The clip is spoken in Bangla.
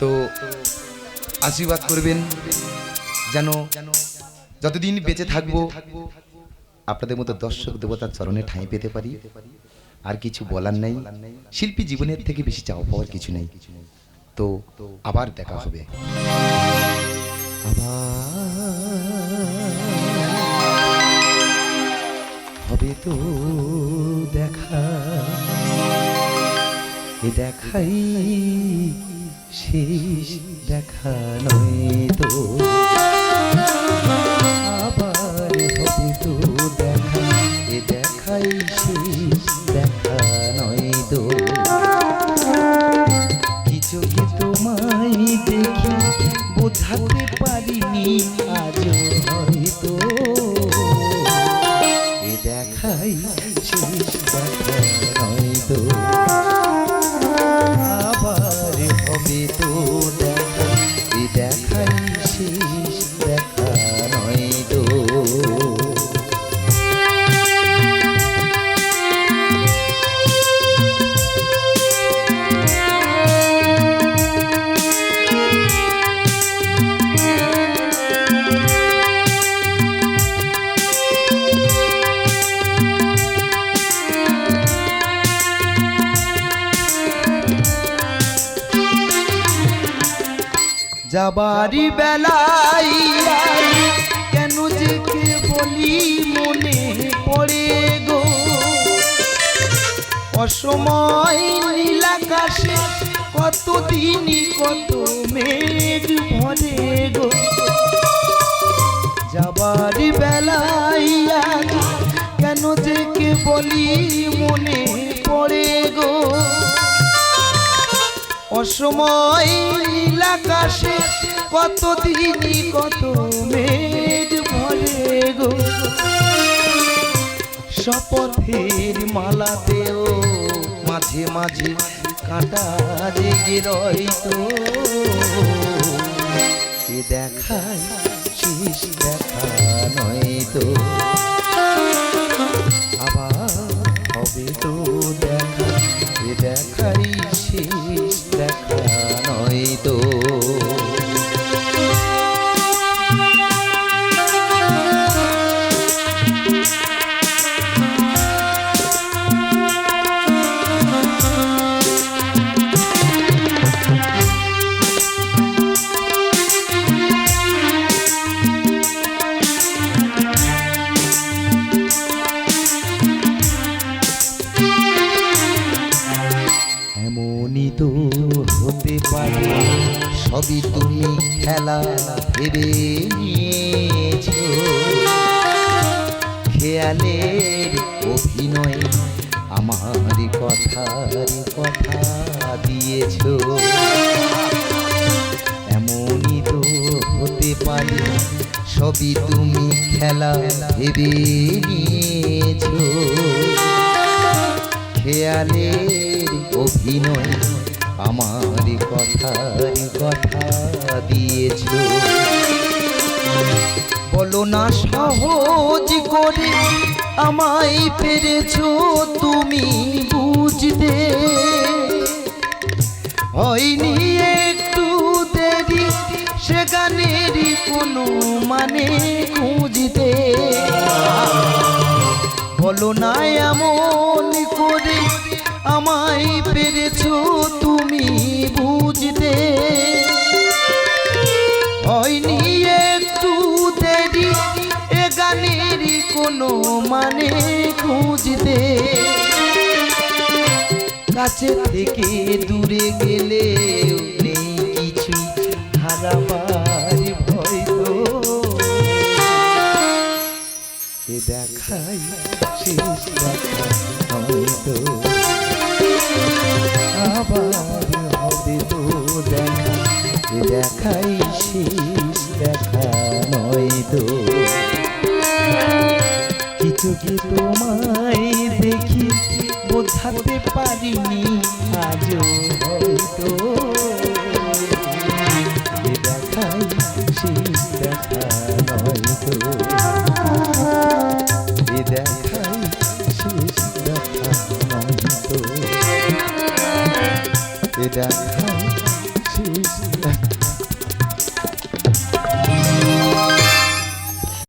তো আশীর্বাদ করবেন যেন যতদিন বেঁচে থাকব, আপনাদের মতো দর্শক দেবতার চরণে ঠাঁই পেতে পারি। আর কিছু বলার নেই। শিল্পী জীবনের থেকে বেশি চাওয়া পাওয়ার কিছু নেই। তো আবার দেখা হবে। আবার দেখাই, শেষ দেখা নয় তো। আবার হবে তো দেখা, এ দেখাই শেষ দেখা নয় তো। কিছু কি তোমায় দেখি, বোঝাতে পারিনি আজও হয়তো। এ দেখাই শেষ দেখা যাবারি বেলায় কেন যে কে বলি মনে পড়ে গো? অসময় নীলাকাশে কত দিনই কত মেঘ ভরে গো। যাবারি বেলায় কেন যে কে বলি মনে পড়ে গো? অসময় নীলাকাশে কত কত মেঘ ভরে গো। শপথের মালাতেও মাঝে মাঝে কাঁটা জেগে এ দেখাই শেষ দেখা নয় তো। খেলা ভেবে নিয়েছো খেয়ালের অভিনয় আমার কথার কথা দিয়েছ। এমনই তো হতে পারে, সবই তুমি খেলা ভেবে নিয়েছো খেয়ালের অভিনয় আমার কথার কথা দিয়েছ। বলো না, সহজ করে আমায় পেরেছ তুমি বুঝতে। হয়নি একটু দেরি, সে গানেরই কোনো মানে খুঁজতে। বলো না, এমন করে আমায় পেরেছ তুমি খুঁজতে কাছে থেকে দূরে গেলে নেই কিছু হারাবার ভয় তো। দেখাই শেষ দেখা হয়তো কি তোমায় দেখি বোঝাতে পারিনি আজও হয়তো। দেখাই শেষ দেখা শেষ দেখা